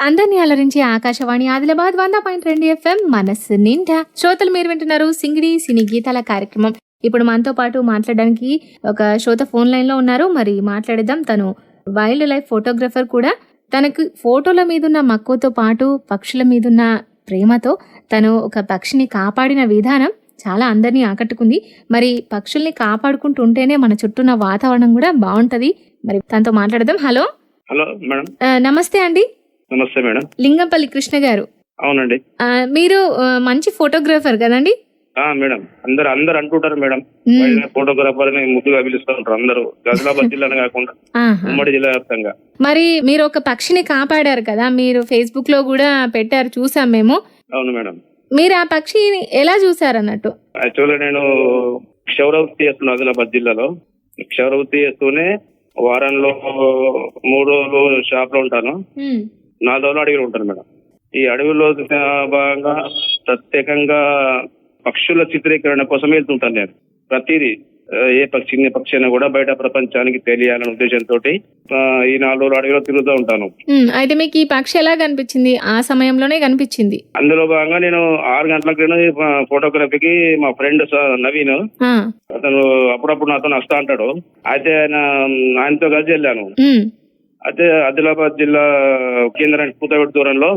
అందరినీ అలరించి ఆకాశవాణి ఆదిలాబాద్ వంద పాయింట్ రెండు ఎఫ్ఎం మనస్సు నిండా శ్రోతలు మీరు వింటున్నారు సింగిడి సినీ గీతాల కార్యక్రమం. ఇప్పుడు మనతో పాటు మాట్లాడడానికి ఒక శ్రోత ఫోన్ లైన్లో ఉన్నారు. మరి మాట్లాడదాం తను వైల్డ్ లైఫ్ ఫోటోగ్రఫర్ కూడా. తనకు ఫోటోల మీదున్న మక్కువతో పాటు పక్షుల మీదున్న ప్రేమతో తను ఒక పక్షిని కాపాడిన విధానం చాలా అందరినీ ఆకట్టుకుంది. మరి పక్షుల్ని కాపాడుకుంటూ ఉంటేనే మన చుట్టూన్న వాతావరణం కూడా బాగుంటది. మరి తనతో మాట్లాడదాం. హలో. హలో నమస్తే అండి. నమస్తే మేడం. లింగంపల్లి కృష్ణ గారు. అవునండి. మీరు మంచి ఫోటోగ్రాఫర్ కదండి? ఆ మేడం. అందరు అందరు అంటుంటారు మేడం. ఫోటోగ్రాఫర్ అని ముద్దుగా పిలుస్తూ ఉంటారు అందరూ. ఆదిలాబాద్ జిల్లానే కాకుండా. ఉమ్మడి జిల్లా వ్యాప్తంగా. మరి మీరు ఒక పక్షిని కాపాడారు కదా మీరు ఫేస్బుక్లో కూడా పెట్టారు చూసాం మేము. అవును మేడం. మీరు ఆ పక్షిని ఎలా చూసారు అన్నట్టు యాక్చువల్గా నేను క్షౌరవృత్తి చేస్తున్నాను ఆదిలాబాద్ జిల్లాలో. క్షౌరవృత్తి చేస్తూనే వారంలో మూడు రోజులు షాప్లో ఉంటాను నాలుగు రోజులు అడవిలో ఉంటాను మేడం. ఈ అడవిలో భాగంగా ప్రత్యేకంగా పక్షుల చిత్రీకరణ కోసం వెళ్తుంటాను నేను. ప్రతిదీ ఏ పక్షి చిన్న పక్షి అయినా కూడా బయట ప్రపంచానికి తెలియాలనే ఉద్దేశంతో ఈ నాలుగు రోజులు అడవిలో తిరుగుతూ ఉంటాను. అయితే మీకు ఈ పక్షి ఎలా కనిపించింది? ఆ సమయంలోనే కనిపించింది. అందులో భాగంగా నేను ఆరు గంటలకు ఫోటోగ్రఫీకి మా ఫ్రెండ్ నవీన్ అతను అప్పుడప్పుడు నాతో వస్తా అంటాడు. అయితే ఆయన ఆయనతో కలిసి వెళ్ళాను. అయితే ఆదిలాబాద్ జిల్లా కేంద్రానికి పూతవేట దూరంలో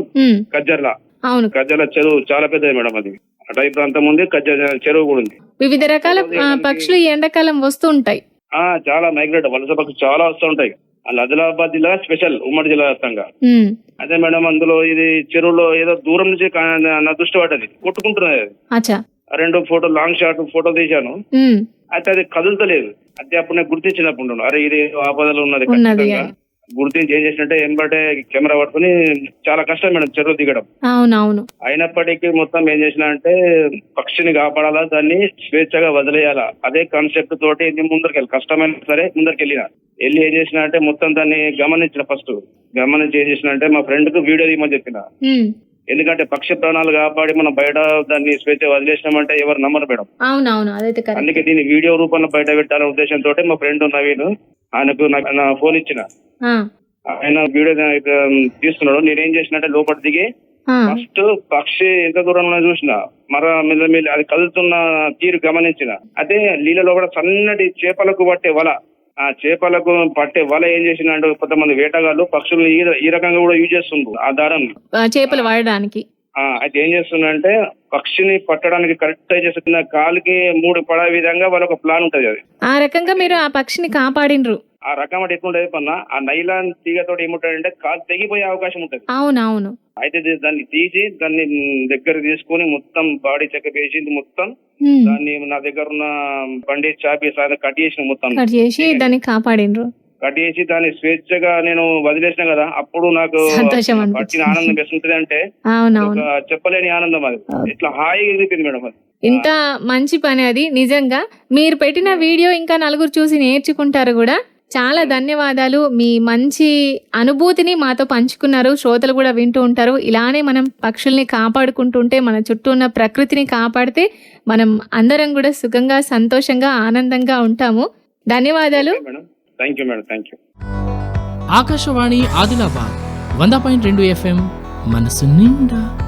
కజ్జర్ల. అవును. కజ్జల చెరువు చాలా పెద్దది మేడం అది. అటవీ ప్రాంతం ఉంది కజ్జ చెరువు కూడా ఉంది. వివిధ రకాల పక్షులు ఎండాకాలం వస్తూ ఉంటాయి. ఆ చాలా మైగ్రేట్ వలస పక్షులు చాలా వస్తూ ఉంటాయి. అలా ఆదిలాబాద్ జిల్లా స్పెషల్ ఉమ్మడి జిల్లా వ్యాప్తంగా. అదే మేడం అందులో ఇది చెరువులో ఏదో దూరం నుంచి నా దృష్టి పడ్డది కొట్టుకుంటున్నది అది. రెండు ఫోటో లాంగ్ షాట్ ఫోటో తీశాను. అయితే అది కదులుతలేదు. అదే అప్పుడు నేను గుర్తించినప్పుడు అరే ఇది ఆపదలో ఉన్నది. గుర్తించి ఏం చేసినట్టే ఎంబటే కెమెరా పట్టుకుని చాలా కష్టం మేడం చెరువు దిగడం. అవునవును. అయినప్పటికీ మొత్తం ఏం చేసిన అంటే పక్షిని కాపాడాలా దాన్ని స్వేచ్ఛగా వదిలేయాలా. అదే కాన్సెప్ట్ తోటి నేను ముందరికి కష్టమైన సరే ముందరికి వెళ్ళిన వెళ్ళి ఏం చేసిన అంటే మొత్తం దాన్ని గమనించిన ఫస్ట్ గమనించి ఏం చేసిన అంటే మా ఫ్రెండ్కు వీడియో తీయమని చెప్పిన. ఎందుకంటే పక్షి ప్రాణాలు కాపాడి మనం బయట దాన్ని స్వేచ్ఛ వదిలేసినామంటే ఎవరు నమ్మరు మేడం. అవునవును అదైతే అందుకే దీన్ని వీడియో రూపంలో బయట పెట్టాలనే ఉద్దేశంతో మా ఫ్రెండ్ నవీన్ ఆయనకు నా ఫోన్ ఇచ్చిన. ఆయన వీడియో ఇక తీస్తున్నాడు నేనేం చేసినట్టే లోపల దిగి ఫస్ట్ పక్షి ఎంత దూరంలో చూసిన మర మెల్లమెల్లి అది కదులుతున్న తీరు గమనించిన. అదే నీళ్ళలో కూడా సన్నటి చేపలకు పట్టే వల. ఆ చేపలకు పట్టే వల ఏం చేసినాడు కొంతమంది వేటగాళ్ళు పక్షులను ఈ రకంగా కూడా యూజ్ చేస్తుండ్రు ఆ దారం. చేపలు వాడడానికి. ఆ అయితే ఏం చేస్తుందంటే పక్షిని పట్టడానికి కరెక్ట్ చేస్తున్న కాలుకి మూడు పడే విధంగా వాళ్ళ ఒక ప్లాన్ ఉంటది అది. ఆ రకంగా మీరు ఆ పక్షిని కాపాడినరు. ఆ రకం అంటే ఎట్లుంటది పన్న ఆ నైలాన్ తీగతో ఏముంటాడంటే కాలు తెగిపోయే అవకాశం ఉంటది. అవునవును. అయితే దాన్ని తీసి దాన్ని దగ్గర తీసుకొని మొత్తం బాడీ చెకప్ చేసింది మొత్తం. దాన్ని నా దగ్గర ఉన్న బండి చాపి కట్ చేసిన మొత్తం. కట్ చేసి దాన్ని కాపాడినరు. కట్ చేసి దాన్ని స్వేచ్ఛగా నేను వదిలేసిన కదా అప్పుడు నాకు. పట్టిన ఆనందం ఎట్లుంటది అంటే చెప్పలేని ఆనందం అది. ఇట్లా హాయిగా ఎగిరిపోయింది మేడం అది. ఇంత మంచి పని అది. నిజంగా మీరు పెట్టిన వీడియో ఇంకా నలుగురు చూసి నేర్చుకుంటారు కూడా. చాలా ధన్యవాదాలు. మీ మంచి అనుభూతిని మాతో పంచుకున్నారు. శ్రోతలు కూడా వింటూ ఉంటారు. ఇలానే మనం పక్షుల్ని కాపాడుకుంటుంటే మన చుట్టూ ఉన్న ప్రకృతిని కాపాడితే మనం అందరం కూడా సుఖంగా సంతోషంగా ఆనందంగా ఉంటాము. ధన్యవాదాలు. Madam. Thank you madam. Thank you Akashvani Adilabad వంద పాయింట్ రెండు ఎఫ్ఎం మనసు నిండా.